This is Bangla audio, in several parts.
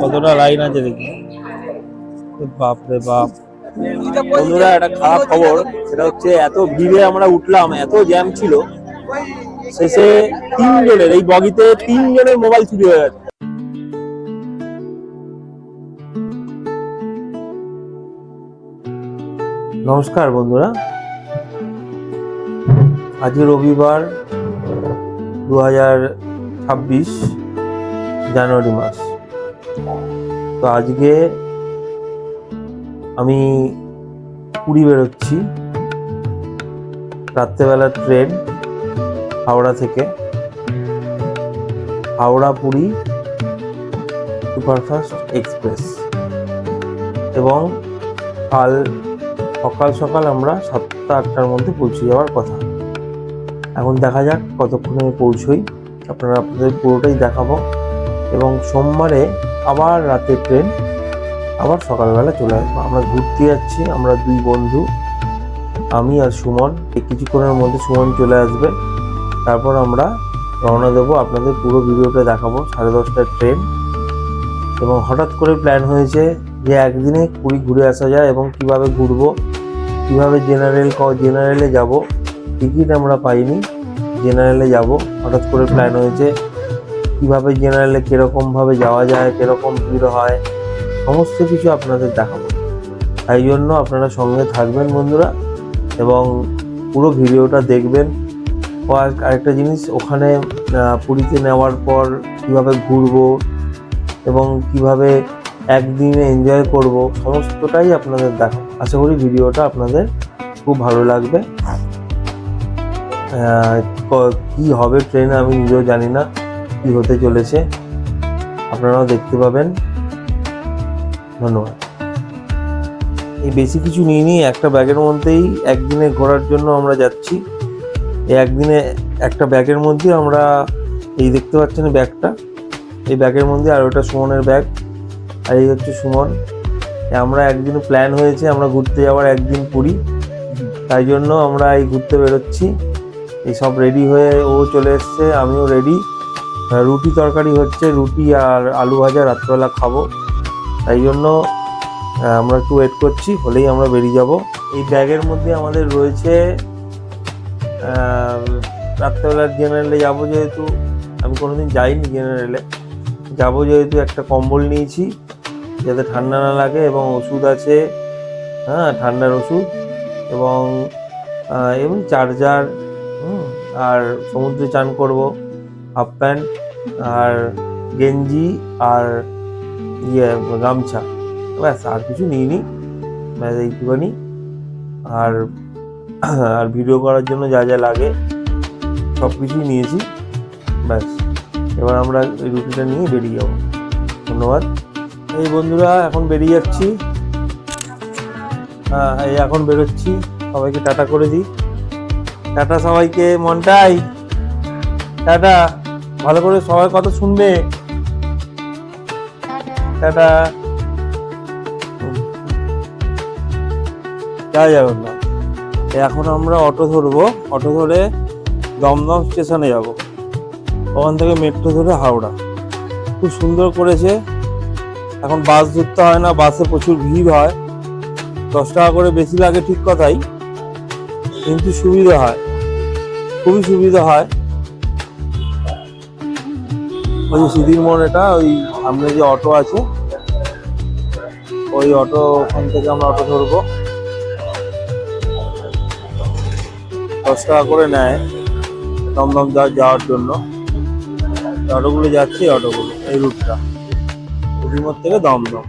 কতটা লাইন আছে দেখি। বাপ রে বাপ। বন্ধুরা একটা খারাপ খবর সেটা হচ্ছে এত ভিড়ে আমরা উঠলাম এত জ্যাম ছিল শেষে তিনজনের এই বগিতে তিনজনের মোবাইল চুরি হয়ে গেছে। নমস্কার বন্ধুরা। আজকে রবিবার দু হাজার ছাব্বিশ জানুয়ারি মাস। তো আজকে আমি পুরী বেরোচ্ছি। রাত্রেবেলার ট্রেন হাওড়া থেকে। Howrah Puri superfast express. এবং কাল সকাল সকাল আমরা সাতটা আটটার মধ্যে পৌঁছে যাওয়ার কথা। এখন দেখা যাক কতক্ষণে আমি পৌঁছই। আপনারা আপনাদের পুরোটাই দেখাবো। এবং সোমবারে আবার রাতে ট্রেন আবার সকালবেলা চলে আসব। আমরা ঘুরতে যাচ্ছি, আমরা দুই বন্ধু, আমি আর সুমন। কিছুক্ষণের মধ্যে সুমন চলে আসবে। তারপর আমরা রওনা দেবো আপনাদের পুরো ভিডিওটা দেখাবো, সাড়ে দশটার ট্রেন এবং হঠাৎ করে প্ল্যান হয়েছে যে একদিনে পুরী ঘুরে আসা যায় এবং কীভাবে ঘুরবো, কীভাবে জেনারেল ক জেনারেলে যাব। টিকিট আমরা পাইনি জেনারেলে যাব। হঠাৎ করে প্ল্যান হয়েছে কীভাবে জেনারেলে কীরকমভাবে যাওয়া যায়, কীরকম ভিড় হয়, সমস্ত কিছু আপনাদের দেখাবো। তাই জন্য আপনারা সঙ্গে থাকবেন বন্ধুরা, এবং পুরো ভিডিওটা দেখবেন। আরেকটা জিনিস, ওখানে পুরীতে নেওয়ার পর কীভাবে ঘুরবো এবং কীভাবে একদিনে এনজয় করব, সমস্তটাই আপনাদের দেখো আশা করি ভিডিওটা আপনাদের খুব ভালো লাগবে। কি হবে ট্রেনে আমি নিজেও জানি না। কি হতে চলেছে। আপনারাও দেখতে পাবেন। ধন্যবাদ। এই বেশি কিছু নিয়ে একটা ব্যাগের মধ্যেই একদিনে ঘোরার জন্য আমরা যাচ্ছি। এই একদিনে একটা ব্যাগের মধ্যে আমরা, এই দেখতে পাচ্ছেন ব্যাগটা। এই ব্যাগের মধ্যে আর ওটা সুমনের ব্যাগ, আর এই হচ্ছে সুমন। আমরা একদিন প্ল্যান হয়েছে, আমরা ঘুরতে যাওয়ার একদিন পুরী। তাই জন্য আমরা এই ঘুরতে বেরোচ্ছি। এই সব রেডি হয়ে ও চলে এসছে, আমিও রেডি। রুটি তরকারি হচ্ছে, রুটি আর আলু ভাজা রাত্রবেলা খাব। তাই জন্য আমরা একটু ওয়েট করছি, হলেই আমরা বেরিয়ে যাব। এই ব্যাগের মধ্যে আমাদের রয়েছে রাত্রেবেলার জেনারেলে যাব যেহেতু, আমি কোনোদিন যাইনি জেনারেলে যাব যেহেতু একটা কম্বল নিয়েছি, যাতে ঠান্ডা না লাগে এবং ওষুধ আছে হ্যাঁ ঠান্ডার ওষুধ এবং এবং চার্জার আর সমুদ্রে চান করব। হাফ প্যান্ট আর গেঞ্জি আর ইয়ে গামছা। ব্যাস, আর কিছু নিইনি। ব্যাস, এইটুখানি। আর আর ভিডিও করার জন্য যা যা লাগে, সব কিছুই নিয়েছি। ব্যাস, এবার আমরা এই রুটিটা নিয়ে বেরিয়ে যাব। ধন্যবাদ। এই বন্ধুরা, এখন বেরিয়ে যাচ্ছি। হ্যাঁ এই এখন বেরোচ্ছি। সবাইকে টাটা করে দিই। টাটা সবাইকে, মনটাই। টাটা। ভালো করে সবাই কথা শুনবে। টাটা। যাওয়া যাবে না এখন আমরা অটো ধরবো। অটো ধরে দমদম স্টেশনে যাব। ওখান থেকে মেট্রো ধরে হাওড়া। খুব সুন্দর করেছে। এখন বাস ধরতে হয় না, বাসে প্রচুর ভিড় হয়। দশ টাকা করে বেশি লাগে ঠিক কথাই। কিন্তু সুবিধা হয়। খুবই সুবিধা হয়। ওই যে সিদির মোড় এটা ওই সামনে যে অটো আছে, ওই অটো ওখান থেকে আমরা অটো ধরবো। দশ টাকা করে নেয়, দমদম যাওয়ার জন্য। অটোগুলো যাচ্ছে অটোগুলো, এই রুটটা। উদিমোড় থেকে দমদম।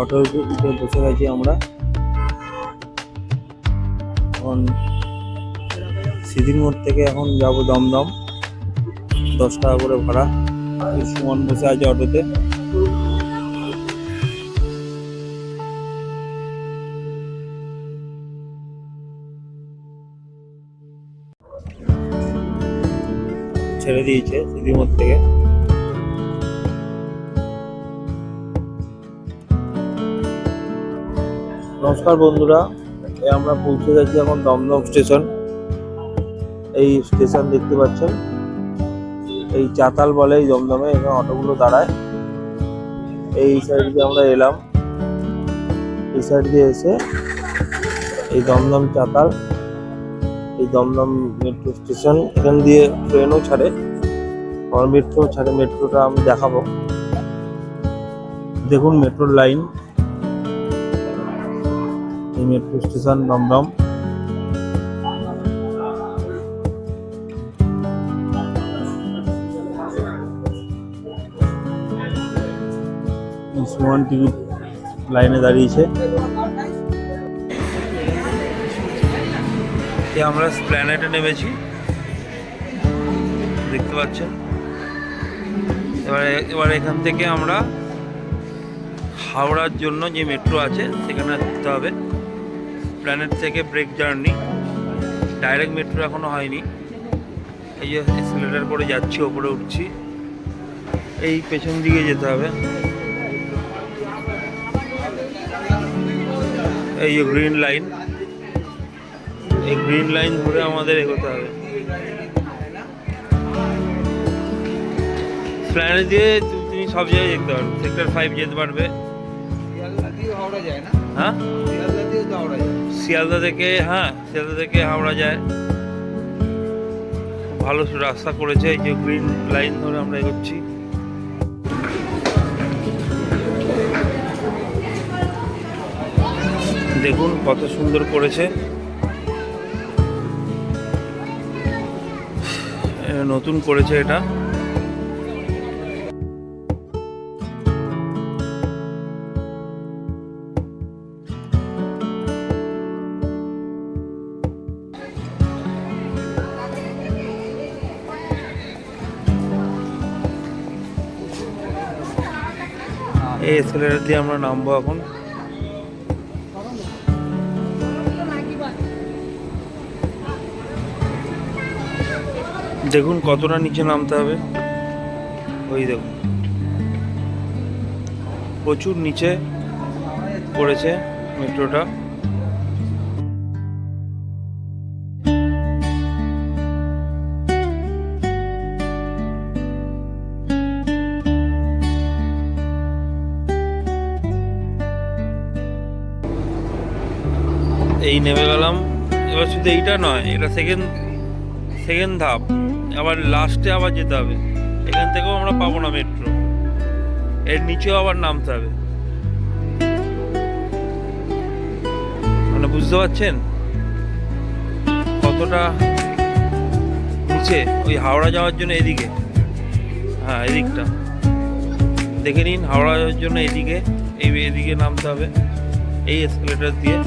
অটোর বসে গেছি আমরা। এখন সিদির মোড় থেকে এখন যাব দমদম। দশ টাকা করে ভাড়া। সুমন বসে আছে অটোতে। ছেড়ে দিয়েছে সিদির মোড় থেকে। নমস্কার বন্ধুরা আমরা পৌঁছে গেছি এখন দমদম স্টেশন। এই স্টেশন দেখতে পাচ্ছেন। এই চাতাল বলে এই দমদমে এখানে অটোগুলো দাঁড়ায়। এই সাইড দিয়ে আমরা এলাম। এই সাইড দিয়ে এসে এই দমদম চাতাল, এই দমদম মেট্রো স্টেশন এখান দিয়ে ট্রেনও ছাড়ে। আমার মেট্রো ছাড়ে মেট্রোটা আমি দেখাবো। দেখুন মেট্রোর লাইন এই metro station Dum Dum. Suman ticket লাইনে দাঁড়িয়েছে। আমরা স্প্ল্যানেটে নেমেছি। দেখতে পাচ্ছেন? এবারে, এবার এখান থেকে আমরা হাওড়ার জন্য যে মেট্রো আছে, সেখানে উঠতে হবে। প্ল্যানেট থেকে ব্রেক জার্নি। ডাইরেক্ট মেট্রো এখনও হয়নি। এই যে এক্সেলেটার করে যাচ্ছি, ওপরে উঠছি। এই পেছন দিকে যেতে হবে। এই যে গ্রিন লাইন এই গ্রিন লাইন ধরে আমাদের এগোতে হবে। প্ল্যানে দিয়ে তুমি সব জায়গায় যেতে পারবে সেক্টর ফাইভ যেতে পারবে। হ্যাঁ? শিয়ালদা থেকে হ্যাঁ শিয়ালদা থেকে হাওড়া যায়। ভালো রাস্তা করেছে। এই যে গ্রিন লাইন ধরে আমরা এগোচ্ছি। দেখুন কত সুন্দর করেছে। নতুন করেছে এটা। এই এসকেলেটার দিয়ে আমরা নামবো এখন। দেখুন কতটা নিচে নামতে হবে। ওই দেখুন। প্রচুর নিচে পড়েছে মেট্রোটা। এই নেমে গেলাম। এবার শুধু এইটা নয়, এটা সেকেন্ড সেকেন্ড ধাপ। আবার লাস্টে আবার যেতে হবে। এখান থেকেও আমরা পাবো না মেট্রো এর নিচেও আবার নামতে হবে। মানে বুঝতে পারছেন? কতটা নিচে? ওই হাওড়া যাওয়ার জন্য এদিকে। হ্যাঁ এদিকটা। দেখে নিন, হাওড়া যাওয়ার জন্য এদিকে, এই এদিকে নামতে হবে। এই এসকেলেটার দিয়ে।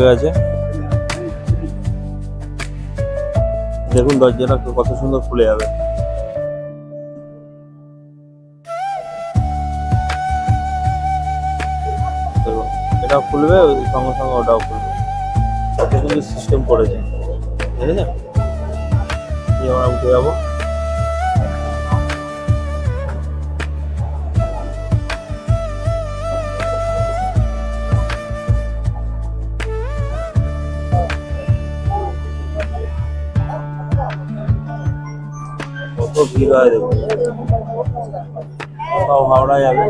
ঢুকে গেছে দেখুন দরজাটা কত সুন্দর খুলে যাবে। এটা খুলবে সঙ্গে সঙ্গে ওটাও খুলবে। কত সুন্দর সিস্টেম করেছে দেখেছেন এই আমরা উঠে যাব। কত ভিড় হয় দেখুন সব হাওড়া যাবে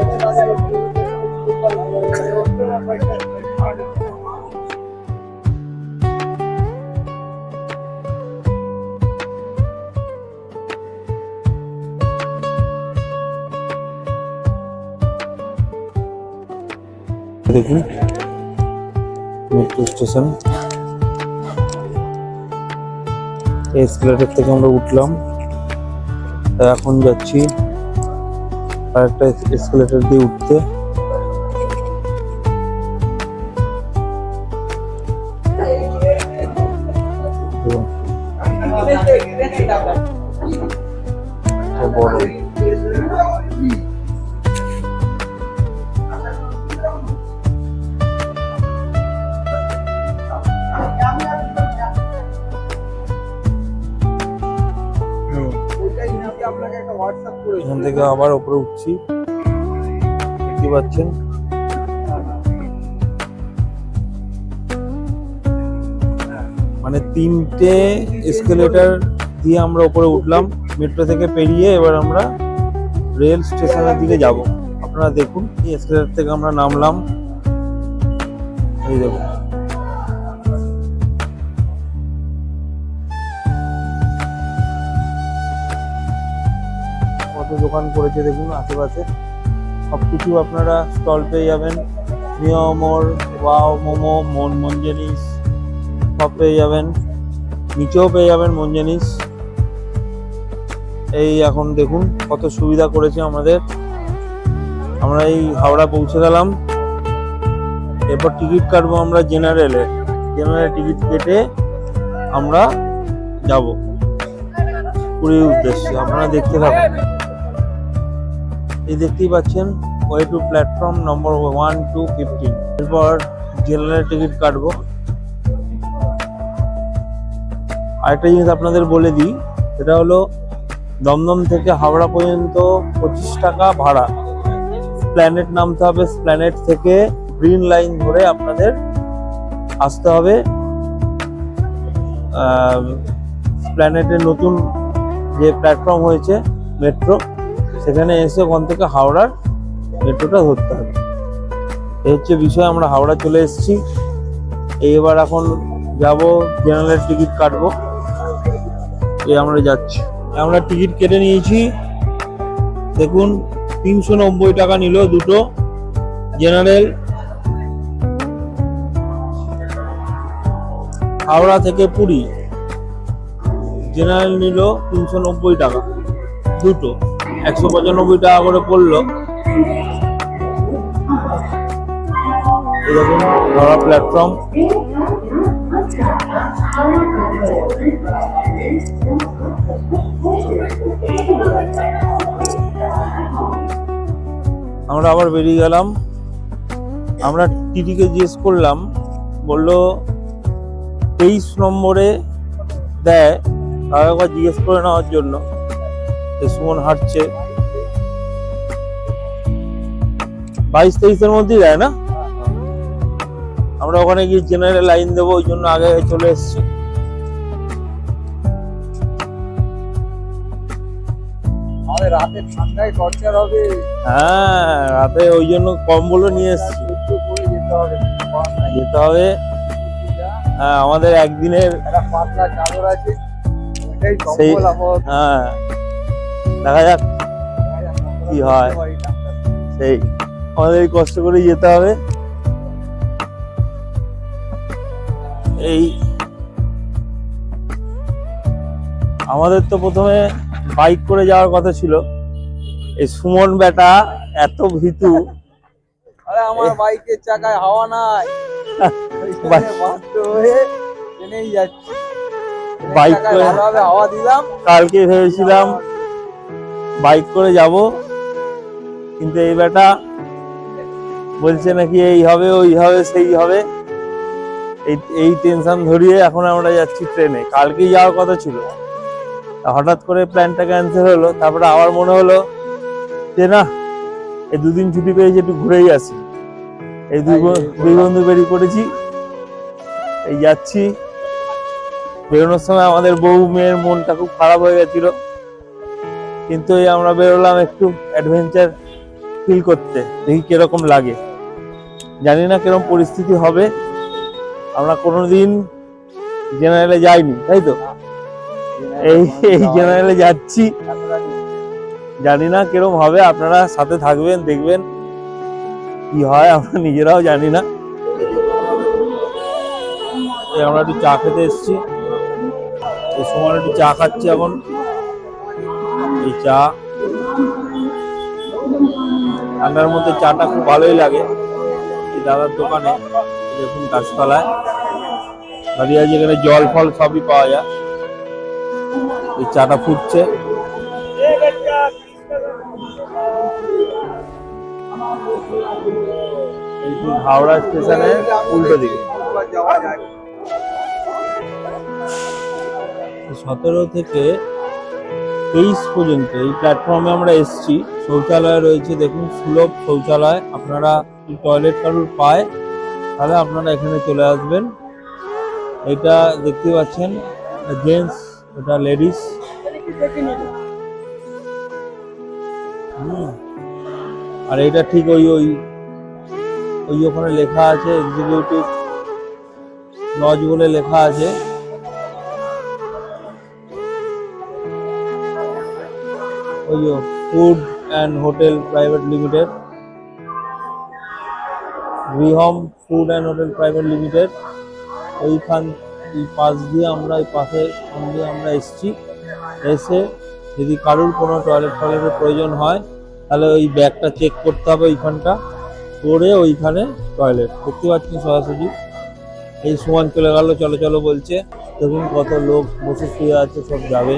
দেখুন মেট্রো স্টেশন এসকেলেটার থেকে আমরা উঠলাম এখন যাচ্ছি। আরেকটা এসকেলেটার দিয়ে উঠতে। বড়। আবার ওপরে উঠছি। দেখতে পাচ্ছেন? মানে তিনটে এসকেলেটর দিয়ে আমরা উপরে উঠলাম মেট্রো থেকে পেরিয়ে এবার আমরা রেল স্টেশনের দিকে যাব। আপনারা দেখুন, এই এসকেলেটর থেকে আমরা নামলাম। এই দেখুন। দোকান করেছে দেখুন আশেপাশে। সব কিছু আপনারা স্টল পেয়ে যাবেন। মিয়মোর ওয়াও, মোমো মন মন জিনিস সব পেয়ে যাবেন। নিচেও পেয়ে যাবেন মন জিনিস এই এখন দেখুন কত সুবিধা করেছে আমাদের। আমরা এই হাওড়া পৌঁছে গেলাম। এরপর টিকিট কাটবো আমরা জেনারেলে। জেনারেল টিকিট কেটে আমরা যাব। পুরীর উদ্দেশ্যে। আপনারা দেখতে থাকুন। এই দেখতেই পাচ্ছেন way to platform number one two fifteen এরপর জেনারেল টিকিট কাটবো। আরেকটা জিনিস আপনাদের বলে দিই, সেটা হলো দমদম থেকে হাওড়া পর্যন্ত পঁচিশ টাকা ভাড়া। প্ল্যানেট নামতে হবে প্ল্যানেট থেকে গ্রিন লাইন ধরে আপনাদের আসতে হবে। প্ল্যানেটের নতুন যে প্ল্যাটফর্ম হয়েছে মেট্রো সেখানে এসে ওখান থেকে হাওড়ার মেট্রোটা ধরতে হবে। এই হচ্ছে বিষয়, আমরা হাওড়া চলে এসেছি। এই এবার এখন যাব জেনারেল টিকিট কাটবো। এই আমরা যাচ্ছি। আমরা টিকিট কেটে নিয়েছি। দেখুন, তিনশো নব্বই টাকা নিল দুটো জেনারেল হাওড়া থেকে পুরী। জেনারেল নিল তিনশো নব্বই টাকা, দুটো। একশো পঁচানব্বই টাকা করে পড়ল। দেখুন হাওড়া প্ল্যাটফর্ম আমরা আবার বেরিয়ে গেলাম। আমরা টিটিকে জিজ্ঞেস করলাম, বলল, তেইশ নম্বরে দেয়? তাও একবার জিজ্ঞেস করে নেওয়ার জন্য। সুমন হাঁটছে। বাইশ তেইশের মধ্যেই দেয় না? আমরা ওখানে গিয়ে জেনারেল লাইন দেবো ওই জন্য আগে চলে এসেছি। আমাদের রাতে ঠান্ডায় টর্চার হবে। হ্যাঁ রাতে ওই জন্য কম্বলও নিয়ে এসেছি। যেতে হবে। হ্যাঁ আমাদের একদিনের পাতলা চাদর আছে। সেই হ্যাঁ। দেখা যাক কি হয়। সেই আমাদের কষ্ট করে যেতে হবে। এই আমাদের তো প্রথমে বাইক করে যাওয়ার কথা ছিল। এই সুমন বেটা এত ভীতু। আরে আমার বাইকের চাকায় হাওয়া নাই। বাইক- করে- হাওয়া দিলাম। কালকে ভেবেছিলাম বাইক করে যাব। কিন্তু এই বেটা বলছে নাকি এই হবে ওই হবে সেই হবে। এই এই টেনশন ধরিয়ে এখন আমরা যাচ্ছি ট্রেনে কালকেই যাওয়ার কথা ছিল। হঠাৎ করে প্ল্যানটা ক্যান্সেল হলো। তারপরে আবার মনে হলো যে না এই দুদিন ছুটি পেয়েছি একটু ঘুরেই আসি। এই দুই বন্ধু বেরিয়ে পড়েছি। এই যাচ্ছি। বেরোনোর সময় আমাদের বউ মেয়ের মনটা খুব খারাপ হয়ে গেছিল। কিন্তু এই আমরা বেরোলাম একটু অ্যাডভেঞ্চার ফিল করতে, দেখি কীরকম লাগে। জানি না কীরকম পরিস্থিতি হবে। আমরা কোনোদিন জেনারেলে যাইনি, তাই তো? এই এই জেনারেলে যাচ্ছি। জানি না কীরকম হবে, আপনারা সাথে থাকবেন, দেখবেন কি হয়, আমরা নিজেরাও জানি না। আমরা একটু চা খেতে এসেছি। এই সময় একটু চা খাচ্ছি এখন। এই চা। ঠান্ডার মধ্যে চাটা খুব ভালোই লাগে। এই দাদার দোকানে এই দেখুন গাছতলায় দাঁড়িয়ে আছে এখানে জল ফল সবই পাওয়া যায়। এই চাটা ফুটছে। হাওড়া স্টেশনের উল্টো দিকে। সতেরো থেকে তেইশ পর্যন্ত, এই প্ল্যাটফর্মে আমরা এসেছি। শৌচালয় রয়েছে, দেখুন, সুলভ শৌচালয়। আপনারা টয়লেট কারুর পায়, তাহলে আপনারা এখানে চলে আসবেন। এটা দেখতে পাচ্ছেন জেন্টস এটা লেডিস আর এটা ঠিক ওই ওই ওই ওখানে লেখা আছে এক্সিকিউটিভ লজ বলে লেখা আছে। ওই food and hotel private limited রিহম food and hotel private limited ওইখান এই পাশ দিয়ে আমরা, এই পাশে দিয়ে আমরা এসেছি। এসে যদি কারুর কোনো টয়লেট টয়লেটের প্রয়োজন হয়, তাহলে ওই ব্যাগটা চেক করতে হবে ওইখানটা করে ওইখানে টয়লেট দেখতে পাচ্ছেন সরাসরি? এই সমান চলে গেল, চলো চলো বলছে। দেখুন কত লোক বসে শুয়ে আছে, সব যাবে।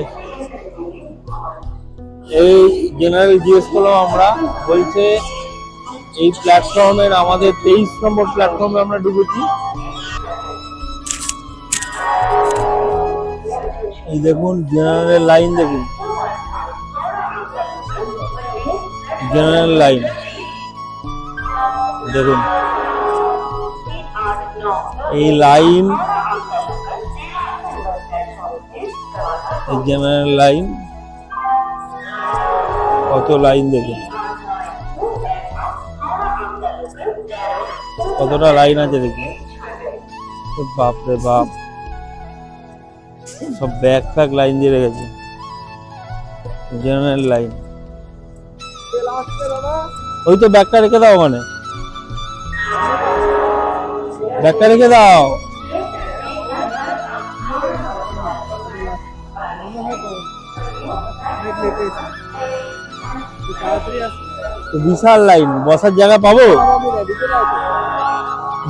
এই জেনারেল জিজ্ঞেস করলাম আমরা বলছে, এই প্ল্যাটফর্মের আমাদের তেইশ নম্বর প্ল্যাটফর্মে আমরা ঢুকেছি। এই দেখুন জেনারেল লাইন দেখুন। জেনারেল লাইন দেখুন। এই লাইন জেনারেল লাইন কত লাইন দেখুন কতটা লাইন আছে দেখুন বাপ রে বাপ। সব ব্যাগ ফ্যাগ লাইন দিয়ে রেখেছে। General line. ওই তো ব্যাগটা রেখে দাও ওখানে। ব্যাগটা রেখে দাও। তো বিশাল লাইন, বসার জায়গা পাবো?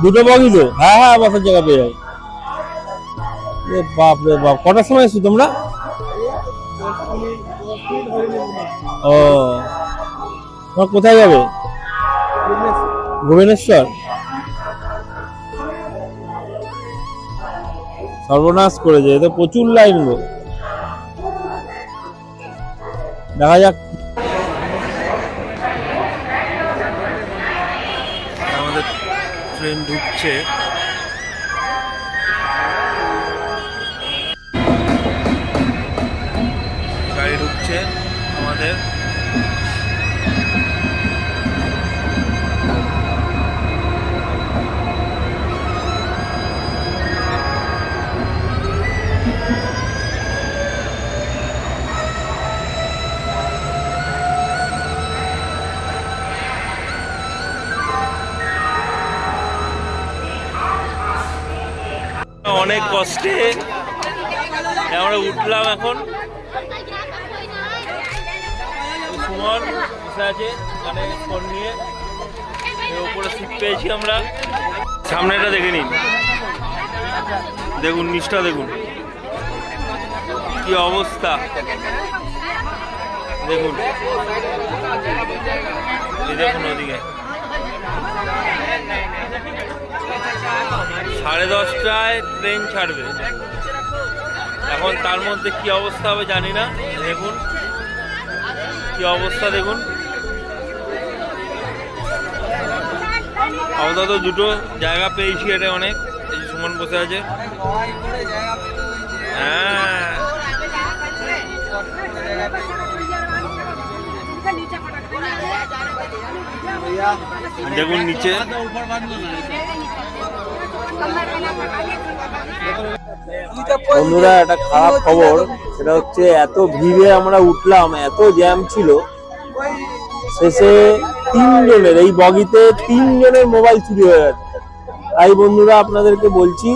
দুটো বগিতে হ্যাঁ হ্যাঁ বসার জায়গা পেয়ে যাবে। বাপ রে বাপ, কটার সময় এসছো তোমরা? ও, তোমরা কোথায় যাবে? ভুবনেশ্বর? সর্বনাশ করেছে, এতে প্রচুর লাইন গো। দেখা যাক আমাদের ট্রেন ঢুকছে দেখুন, নিচটা দেখুন। কি অবস্থা? দেখুন। দেখুন ওদিকে। সাড়ে দশটায় ট্রেন ছাড়বে। এখন তার মধ্যে কি অবস্থা হবে জানি না। দেখুন। কি অবস্থা, দেখুন। আপাতত দুটো জায়গা পেয়েছি এটা অনেক। সুমন বসে আছে। হ্যাঁ। দেখুন নিচে। বন্ধুরা, একটা খারাপ খবর। সেটা হচ্ছে, এত ভিড়ে আমরা উঠলাম, এত জ্যাম ছিল। শেষে তিনজনের, এই বগিতে তিনজনের মোবাইল চুরি হয়ে গেছে। তাই বন্ধুরা আপনাদেরকে বলছি,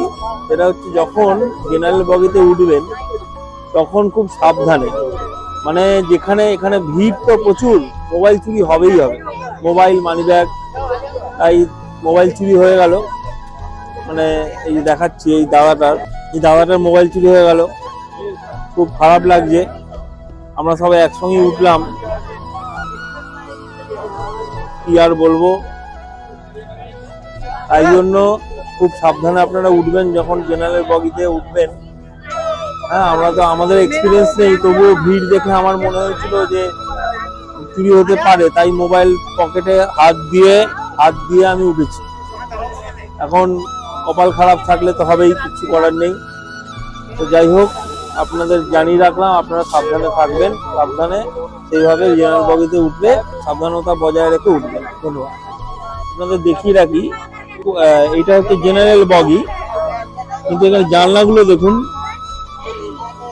সেটা হচ্ছে যখন জেনারেল বগিতে উঠবেন, তখন খুব সাবধানে। মানে যেখানে, এখানে ভিড় তো প্রচুর মোবাইল চুরি হবেই হবে। মোবাইল মানি ব্যাগ তাই মোবাইল চুরি হয়ে গেল। মানে এই যে দেখাচ্ছি, এই দাদাটার এই দাদাটার মোবাইল চুরি হয়ে গেল। খুব খারাপ লাগছে। আমরা সবাই একসঙ্গে উঠলাম। কি আর বলব? তাই জন্য খুব সাবধানে আপনারা উঠবেন যখন জেনারেল বগিতে উঠবেন। হ্যাঁ আমরা তো, আমাদের এক্সপিরিয়েন্স নেই, তবুও ভিড় দেখে আমার মনে হয়েছিল যে চুরি হতে পারে, তাই মোবাইল পকেটে হাত দিয়ে হাত দিয়ে আমি উঠেছি। এখন কপাল খারাপ থাকলে তো হবেই, কিছু করার নেই। তো যাই হোক, আপনাদের জানিয়ে রাখলাম, আপনারা সাবধানে থাকবেন, সাবধানে সেইভাবে জেনারেল বগিতে উঠলে সাবধানতা বজায় রেখে উঠবেন। ধন্যবাদ। আপনাদের দেখিয়ে রাখি এটা হচ্ছে জেনারেল বগি। কিন্তু এখানে জানলাগুলো দেখুন,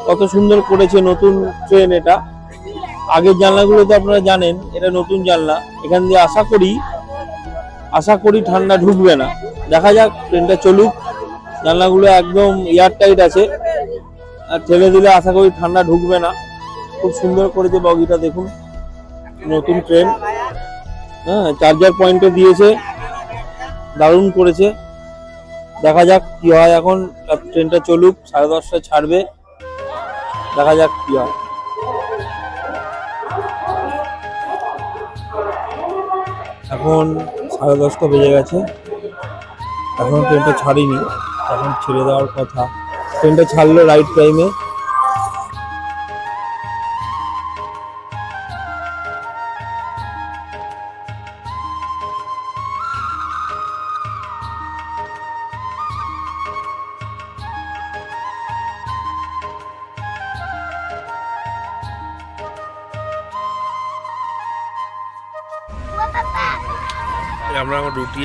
কত সুন্দর করেছে নতুন ট্রেন এটা। আগের জানলাগুলো তো আপনারা জানেন, এটা নতুন জানলা। এখান দিয়ে আশা করি আশা করি ঠান্ডা ঢুকবে না। দেখা যাক ট্রেনটা চলুক। জানলাগুলো একদম এয়ার টাইট আছে। আর ঠেলে দিলে আশা করি ঠান্ডা ঢুকবে না। খুব সুন্দর করেছে বগিটা, দেখুন। নতুন ট্রেন হ্যাঁ চার্জার পয়েন্টও দিয়েছে। দারুণ করেছে। দেখা যাক কি হয় এখন। ট্রেনটা চলুক, সাড়ে দশটায় ছাড়বে। দেখা যাক কি হয়। এখন সাড়ে দশটা বেজে গেছে। এখন ট্রেনটা ছাড়িনি। এখন ছেড়ে দেওয়ার কথা। ট্রেনটা ছাড়লো রাইট টাইমে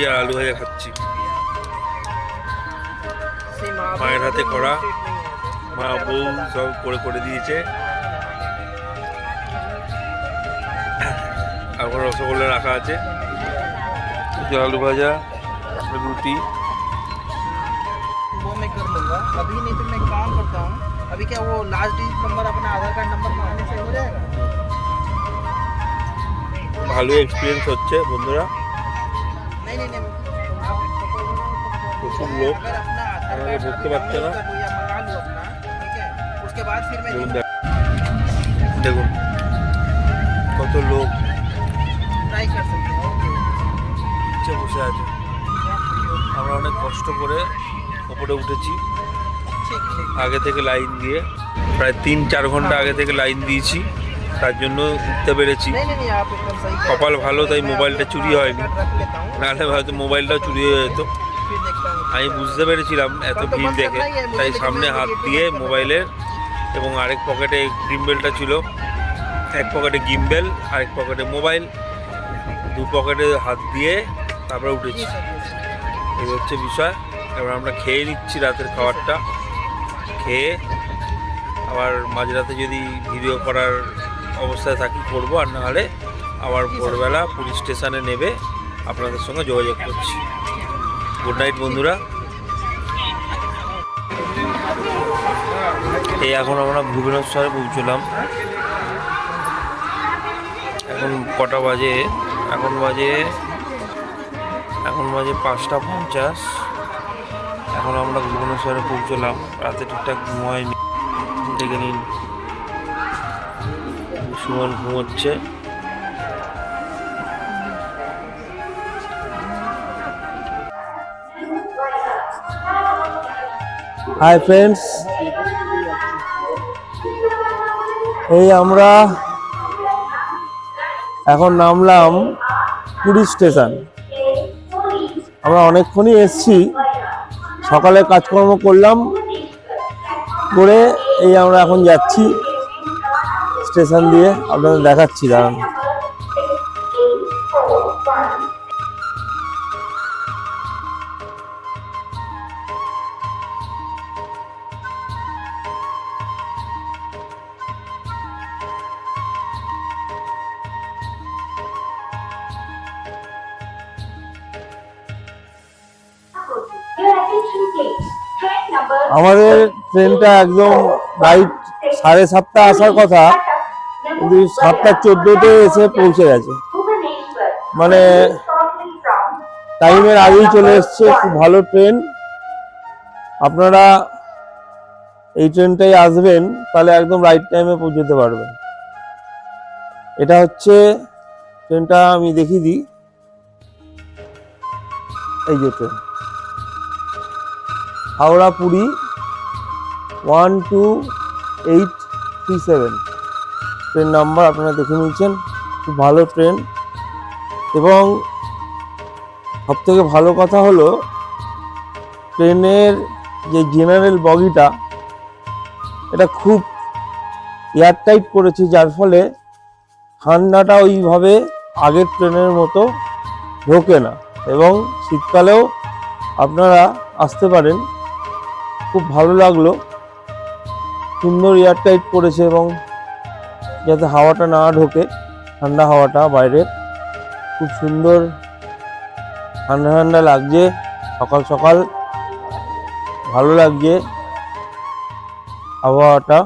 আমরা এখন রুটি আর আলু ভাজা খাচ্ছি মায়ের হাতে করা মা বউ সব করে করে দিয়েছে এখন রসগোল্লা রাখা আছে কিছু আলু ভাজা রুটি वो मैं कर लूंगा अभी नहीं तो मैं एक काम करता हूँ अभी क्या वो लास्ट डिजिट नंबर अपना आधार कार्ड नंबर मांगने से हो जाएगा ভালো এক্সপিরিয়েন্স হচ্ছে বন্ধুরা প্রচুর লোক আমাদের ঢুকতে না। দেখুন, কত লোক বসে আছে। আমরা অনেক কষ্ট করে ওপরে উঠেছি। আগে থেকে লাইন দিয়ে, প্রায় তিন চার ঘণ্টা আগে থেকে লাইন দিয়েছি। তার জন্য উঠতে পেরেছি। কপাল ভালো, তাই মোবাইলটা চুরি হয়নি। নাহলে হয়তো মোবাইলটাও চুরি হয়ে যেত। আমি বুঝতে পেরেছিলাম এত ভিড় দেখে। তাই সামনে হাত দিয়ে মোবাইলের এবং আরেক পকেটে গিম্বেলটা ছিল। এক পকেটে গিম্বেল আরেক পকেটে মোবাইল দু পকেটে হাত দিয়ে তারপরে উঠেছি। এই হচ্ছে বিষয়। এবার আমরা খেয়ে নিচ্ছি রাতের খাবারটা। খেয়ে আবার মাঝরাতে যদি ভিডিও করার অবস্থায় থাকি করব আর নাহলে আবার ভোরবেলা পুলিশ স্টেশনে নেবে আপনাদের সঙ্গে যোগাযোগ করছি। গুড নাইট বন্ধুরা। এই এখন আমরা ভুবনেশ্বরে পৌঁছলাম। এখন কটা বাজে? এখন বাজে এখন বাজে পাঁচটা পঞ্চাশ। এখন আমরা ভুবনেশ্বরে পৌঁছলাম। রাতে ঠিকঠাক ঘুমায়নি। দেখে নিন। সুমন ঘুমোচ্ছে। হাই ফ্রেন্ডস এই আমরা এখন নামলাম পুরী স্টেশন। আমরা অনেকক্ষণই এসছি। সকালে কাজকর্ম করলাম করে এই আমরা এখন যাচ্ছি স্টেশন দিয়ে। আপনাদের দেখাচ্ছি, দাঁড়ান। আমাদের ট্রেনটা একদম রাইট সাড়ে সাতটা আসার কথা, কিন্তু সাতটা চোদ্দোতে এসে পৌঁছে গেছে। মানে টাইমের আগেই চলে এসছে, খুব ভালো ট্রেন আপনারা এই ট্রেনটাই আসবেন, তাহলে একদম রাইট টাইমে পৌঁছতে পারবেন। এটা হচ্ছে ট্রেনটা আমি দেখিয়ে দিই। এই যে train Howrah Puri one two eight three seven train number আপনারা দেখে নিয়েছেন, খুব ভালো ট্রেন এবং সবথেকে ভালো কথা হলো ট্রেনের যে জেনারেল বগিটা, এটা খুব এয়ারটাইট করেছে, যার ফলে ঠান্ডাটা ওইভাবে আগের ট্রেনের মতো ঢোকে না। এবং শীতকালেও আপনারা আসতে পারেন। খুব ভালো লাগল। সুন্দর এয়ার টাইট করেছে এবং যাতে হাওয়াটা না ঢোকে, ঠান্ডা হাওয়াটা বাইরে খুব সুন্দর ঠান্ডা ঠান্ডা লাগছে, সকাল সকাল ভালো লাগছে। আবহাওয়াটা।